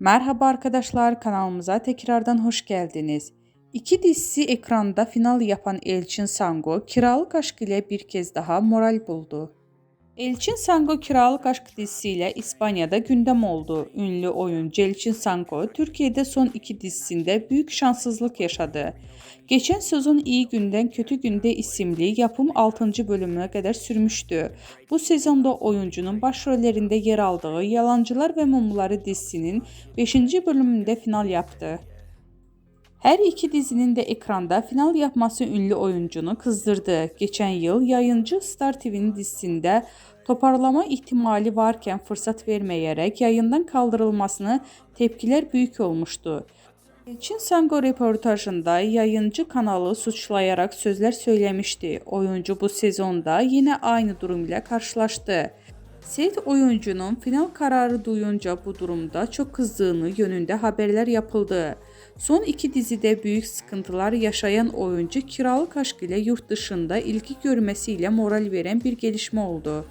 Merhaba arkadaşlar kanalımıza tekrardan hoş geldiniz. İki dizisi ekranda final yapan Elçin Sango Kiralık Aşk ile bir kez daha moral buldu. Elçin Sango Kiralık Aşk dizisiyle İspanya'da gündem oldu. Ünlü oyuncu Elçin Sango Türkiye'de son iki dizisinde büyük şanssızlık yaşadı. Geçen sezon İyi Günden Kötü Günde isimli yapım 6. bölümüne kadar sürmüştü. Bu sezonda oyuncunun başrollerinde yer aldığı Yalancılar ve Mumları dizisinin 5. bölümünde final yaptı. Her iki dizinin de ekranda final yapması ünlü oyuncunu kızdırdı. Geçen yıl yayıncı Star TV'nin dizisinde toparlama ihtimali varken fırsat vermeyerek yayından kaldırılmasını tepkiler büyük olmuştu. Elçin Sango röportajında yayıncı kanalı suçlayarak sözler söylemişti. Oyuncu bu sezonda yine aynı durum ile karşılaştı. Set oyuncunun final kararı duyunca bu durumda çok kızdığını yönünde haberler yapıldı. Son iki dizide büyük sıkıntılar yaşayan oyuncu kiralık aşk ile yurt dışında ilgi görmesiyle moral veren bir gelişme oldu.